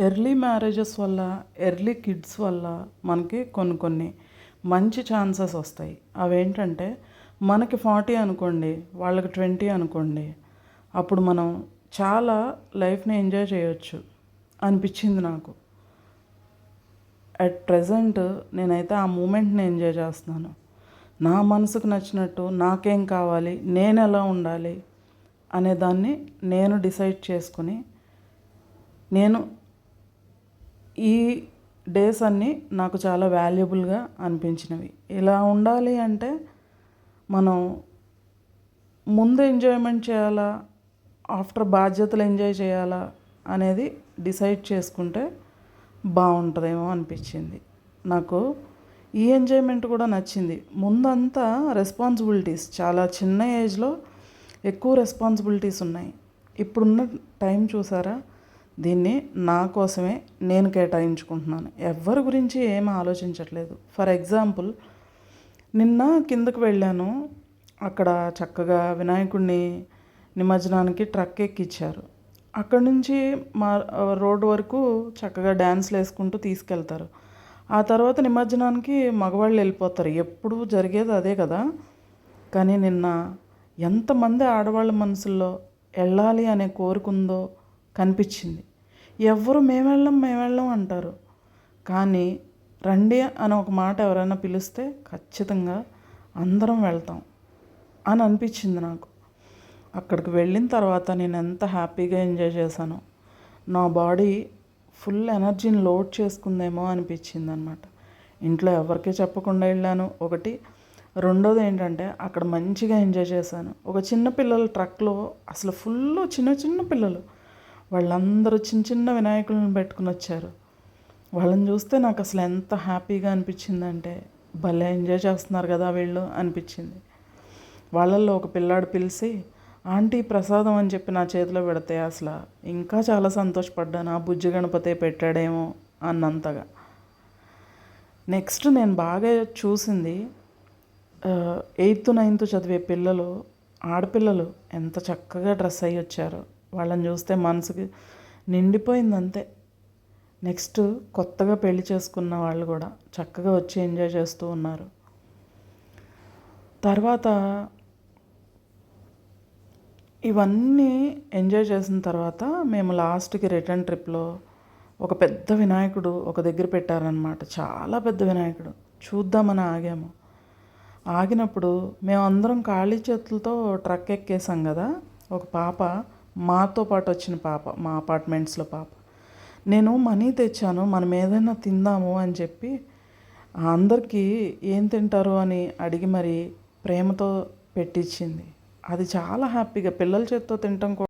Early marriages వల్ల early kids వల్ల మనకి కొన్ని కొన్ని మంచి ఛాన్సెస్ వస్తాయి. అవేంటంటే మనకి ఫార్టీ అనుకోండి వాళ్ళకి ట్వంటీ అనుకోండి అప్పుడు మనం చాలా లైఫ్ని ఎంజాయ్ చేయొచ్చు అనిపించింది నాకు. అట్ ప్రజెంట్ నేనైతే ఆ మూమెంట్ని ఎంజాయ్ చేస్తున్నాను. నా మనసుకు నచ్చినట్టు నాకేం కావాలి నేను ఎలా ఉండాలి అనే దాన్ని నేను డిసైడ్ చేసుకుని నేను ఈ డేస్ అన్నీ నాకు చాలా వాల్యుబుల్గా అనిపించినవి. ఇలా ఉండాలి అంటే మనం ముందు ఎంజాయ్మెంట్ చేయాలా? ఆఫ్టర్ బాధ్యతలు ఎంజాయ్ చేయాలా? అనేది డిసైడ్ చేసుకుంటే బాగుంటుందేమో అనిపించింది. నాకు ఈ ఎంజాయ్మెంట్ కూడా నచ్చింది. ముందంతా రెస్పాన్సిబిలిటీస్ చాలా చిన్న ఏజ్లో ఎక్కువ రెస్పాన్సిబిలిటీస్ ఉన్నాయి. ఇప్పుడున్న టైం చూసారా? దీన్ని నా కోసమే నేను కేటాయించుకుంటున్నాను. ఎవరి గురించి ఏం ఆలోచించట్లేదు. ఫర్ ఎగ్జాంపుల్ నిన్న కిందకు వెళ్ళాను. అక్కడ చక్కగా వినాయకుడిని నిమజ్జనానికి ట్రక్ ఎక్కిచ్చారు. అక్కడ నుంచి మా రోడ్డు వరకు చక్కగా డ్యాన్స్లు వేసుకుంటూ తీసుకెళ్తారు. ఆ తర్వాత నిమజ్జనానికి మగవాళ్ళు వెళ్ళిపోతారు. ఎప్పుడు జరిగేది అదే కదా. కానీ నిన్న ఎంతమంది ఆడవాళ్ళ మనసుల్లో వెళ్ళాలి అనే కోరుకుందో కనిపించింది. ఎవరు మేము వెళ్ళం మేము వెళ్ళం అంటారు. కానీ రండి అని ఒక మాట ఎవరైనా పిలిస్తే ఖచ్చితంగా అందరం వెళ్తాం అని అనిపించింది నాకు. అక్కడికి వెళ్ళిన తర్వాత నేను ఎంత హ్యాపీగా ఎంజాయ్ చేశానో నా బాడీ ఫుల్ ఎనర్జీని లోడ్ చేసుకుందేమో అనిపించింది అనమాట ఇంట్లో ఎవరికీ చెప్పకుండా వెళ్ళాను. ఒకటి. రెండోది ఏంటంటే అక్కడ మంచిగా ఎంజాయ్ చేశాను. ఒక చిన్న పిల్లల ట్రక్లో అసలు ఫుల్ చిన్న చిన్న పిల్లలు. వాళ్ళందరూ చిన్న చిన్న వినాయకులను పెట్టుకుని వచ్చారు. వాళ్ళని చూస్తే నాకు అసలు ఎంత హ్యాపీగా అనిపించిందంటే భలే ఎంజాయ్ చేస్తున్నారు కదా వీళ్ళు అనిపించింది. వాళ్ళల్లో ఒక పిల్లాడు పిలిచి ఆంటీ ప్రసాదం అని చెప్పి నా చేతిలో పెడితే అసలు ఇంకా చాలా సంతోషపడ్డాను ఆ బుజ్జి గణపతే పెట్టాడేమో అన్నంతగా. నెక్స్ట్ నేను బాగా చూసింది ఎయిత్ నైన్త్ చదివే పిల్లలు ఆడపిల్లలు ఎంత చక్కగా డ్రెస్ అయ్యి వచ్చారు. వాళ్ళని చూస్తే మనసుకి నిండిపోయింది అంతే నెక్స్ట్ కొత్తగా పెళ్ళి చేసుకున్న వాళ్ళు కూడా చక్కగా వచ్చి ఎంజాయ్ చేస్తూ ఉన్నారు. తర్వాత ఇవన్నీ ఎంజాయ్ చేసిన తర్వాత మేము లాస్ట్కి రిటర్న్ ట్రిప్లో ఒక పెద్ద వినాయకుడు ఒక దగ్గర పెట్టారనమాట చాలా పెద్ద వినాయకుడు. చూద్దామని ఆగాము. ఆగినప్పుడు మేమందరం ఖాళీ చేతులతో ట్రక్ ఎక్కేసాం కదా. ఒక పాప మాతో పాటు వచ్చిన పాప మా అపార్ట్మెంట్స్లో పాప. నేను మనీ తెచ్చాను మనం ఏదైనా తిందాము అని చెప్పి అందరికీ ఏం తింటారు అని అడిగి మరి ప్రేమతో పెట్టించింది అది చాలా హ్యాపీగా పిల్లల చేత్తో తినటం కూడా.